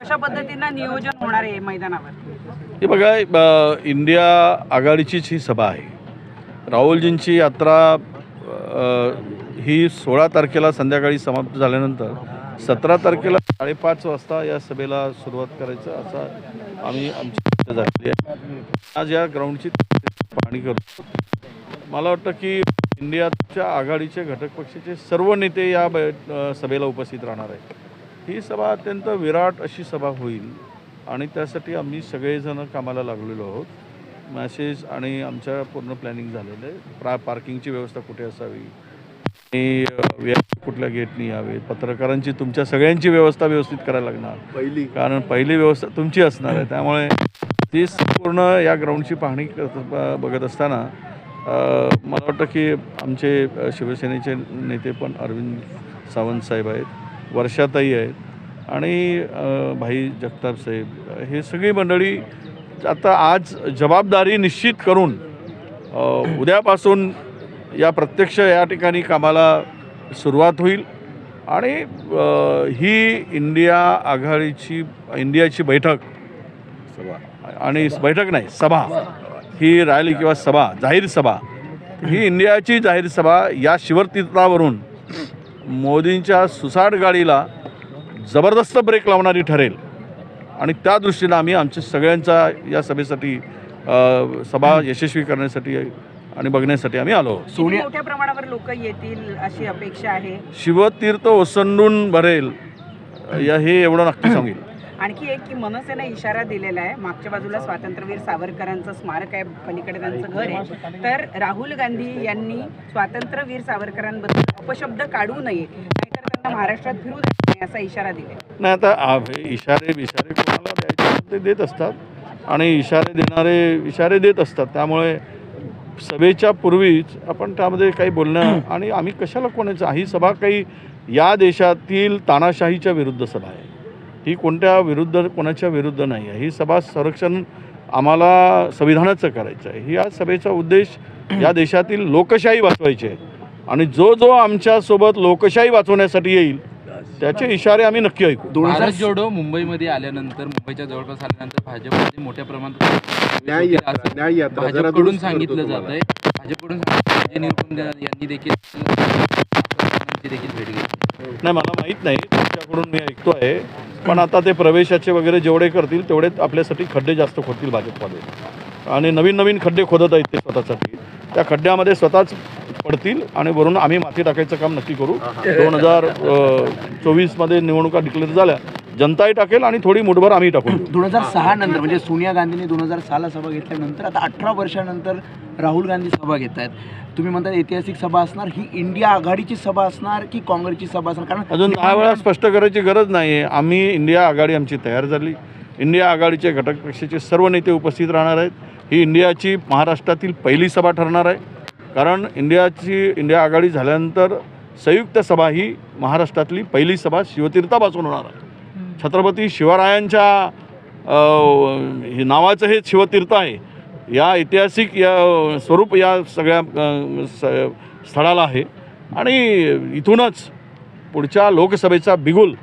कशा पद्धतीनं नियोजन होणार आहे मैदानावर? हे बघा ब इंडिया आघाडीचीच ही सभा आहे. राहुलजींची यात्रा अ, ही सोळा तारखेला संध्याकाळी समाप्त झाल्यानंतर सतरा तारखेला साडेपाच वाजता या सभेला सुरुवात करायचं असा आम्ही आमची इच्छा झालेली आहे. आज या ग्राउंडची पाहणी करतो मला वाटतं की इंडियाच्या आघाडीचे घटक पक्षाचे सर्व नेते या बै अ, सभेला उपस्थित राहणार आहेत. ही सभा अत्यंत विराट अशी सभा होईल. आणि त्यासाठी आम्ही सगळेजण कामाला लागलेलो आहोत. मॅसेज आणि आमच्या पूर्ण प्लॅनिंग झालेलं आहे. प्रा पार्किंगची व्यवस्था कुठे असावी? आणि व्यापारी कुठल्या गेटनी यावेत पत्रकारांची तुमच्या सगळ्यांची व्यवस्था व्यवस्थित करायला लागणार. पहिली. कारण पहिली व्यवस्था तुमची असणार आहे. त्यामुळे ती संपूर्ण या ग्राउंडची पाहणी करत बघत असताना मला वाटतं की आमचे शिवसेनेचे नेते पण अरविंद सावंत साहेब आहेत. वर्षाताई आहेत. आणि भाई जगताप साहेब हे सगळी मंडळी आता आज जबाबदारी निश्चित करून उद्यापासून या प्रत्यक्ष या ठिकाणी कामाला सुरुवात होईल. आणि ही इंडिया आघाडीची इंडियाची बैठक आणि बैठक नाही सभा ही रॅली किंवा सभा जाहीर सभा ही इंडियाची जाहीर सभा या शिवतीर्थावरून मोदींच्या सुसाट गाडीला जबरदस्त ब्रेक लावणारी ठरेल. आणि त्या दृष्टीनं आम्ही आमच्या सगळ्यांचा या सभेसाठी सभा यशस्वी करण्यासाठी आणि बघण्यासाठी आम्ही आलो. किती मोठ्या प्रमाणावर लोक येतील अशी अपेक्षा आहे? शिवतीर्थ ओसंडून भरेल या हे एवढं नक्की सांगेल. आणखी एक की मनसेने इशारा दिलेला आहे. मागच्या बाजूला स्वातंत्र्यवीर सावरकरांचं स्मारक आहे. पलीकडे त्यांचं घर आहे. तर राहुल गांधी यांनी स्वातंत्र्यवीर सावरकरांबद्दल अपशब्द काढू नये. नाहीतर त्यांना महाराष्ट्रात फिरू द्यायचं नाही असा इशारा दिला नाही आता हे इशारे बिशारे कोणाला द्यायचे ते देत असतात. आणि इशारे देणारे इशारे देत असतात. त्यामुळे सभेच्या पूर्वीच आपण त्यामध्ये काही बोलणं आणि आम्ही कशाला कोणाचं? ही सभा काही या देशातील तानाशाहीच्या विरुद्ध सभा आहे. ही कोणत्या विरुद्ध कोणाच्या विरुद्ध नाही आहे. ही सभा संरक्षण आम्हाला संविधानाचं करायचं आहे. ही या सभेचा उद्देश या देशातील लोकशाही वाचवायची आहे. आणि जो जो आमच्यासोबत लोकशाही वाचवण्यासाठी येईल त्याचे इशारे आम्ही नक्की ऐकू. दोन जोडो मुंबईमध्ये आल्यानंतर मुंबईच्या जवळपास आल्यानंतर भाजपमध्ये मोठ्या प्रमाणात भाजपकडून सांगितलं. जात आहे भाजपकडून यांनी देखील देखील भेट घेतली. नाही मला माहीत नाही. तुमच्याकडून मी ऐकतो आहे. पण आता ते प्रवेशाचे वगैरे जेवढे करतील तेवढे आपल्यासाठी खड्डे जास्त खोदतील भाजपमध्ये. आणि नवीन नवीन खड्डे खोदत आहेत ते स्वतःसाठी. त्या खड्ड्यामध्ये स्वतःच पडतील आणि वरून आम्ही माती टाकायचं काम नक्की करू. दोन हजार चोवीसमध्ये निवडणुका डिक्लेअर झाल्या. जनताही टाकेल आणि थोडी मुठभर आम्ही टाकू दोन हजार सहा नंतर म्हणजे सोनिया गांधींनी दोन हजार सहाला सभा घेतल्यानंतर आता अठरा वर्षानंतर राहुल गांधी सभा घेत आहेत तुम्ही म्हणता ऐतिहासिक सभा असणार ही इंडिया आघाडीची सभा असणार की काँग्रेसची सभा असणार? कारण अजून दहा वेळा स्पष्ट करायची गरज नाही आहे आम्ही इंडिया आघाडी आमची तयार झाली. इंडिया आघाडीचे घटक पक्षाचे सर्व नेते उपस्थित राहणार आहेत. ही इंडियाची महाराष्ट्रातील पहिली सभा ठरणार आहे. कारण इंडियाची इंडिया आघाडी झाल्यानंतर संयुक्त सभा ही महाराष्ट्रातली पहिली सभा शिवतीर्थापासून होणार आहे. छत्रपती शिवरायांच्या हे नावाचं हे शिवतीर्थ आहे. या ऐतिहासिक या स्वरूप या सगळ्या स- स्थळाला आहे. आणि इथूनच पुढच्या लोकसभेचा बिगुल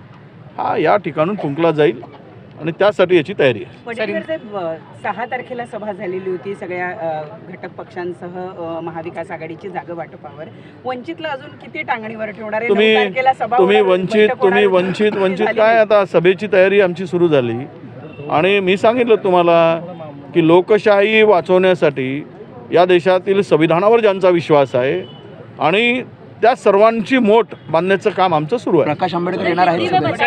हा या ठिकाणून फुंकला जाईल. आणि त्यासाठी याची तयारी आहे. सहा तारखेला सभा झालेली होती सगळ्या अ, घटक पक्षांसह अ, महाविकास आघाडीची जागा वाटपावर. वंचितला अजून किती टांगणीवर ठेवणार आहे? नऊ तुम्ही तारखेला सभा तुम्ही होणार, वंचित बैठक तुम्ही होणार. वंचित वंचित झाली काय. आता सभेची तयारी आमची सुरू झाली. आणि मी सांगितलं तुम्हाला की लोकशाही वाचवण्यासाठी या देशातील संविधानावर ज्यांचा विश्वास आहे आणि त्या सर्वांची मोठ बांधण्याचं काम आमचं सुरू आहे प्रकाश आंबेडकर येणार आहेत सभेत.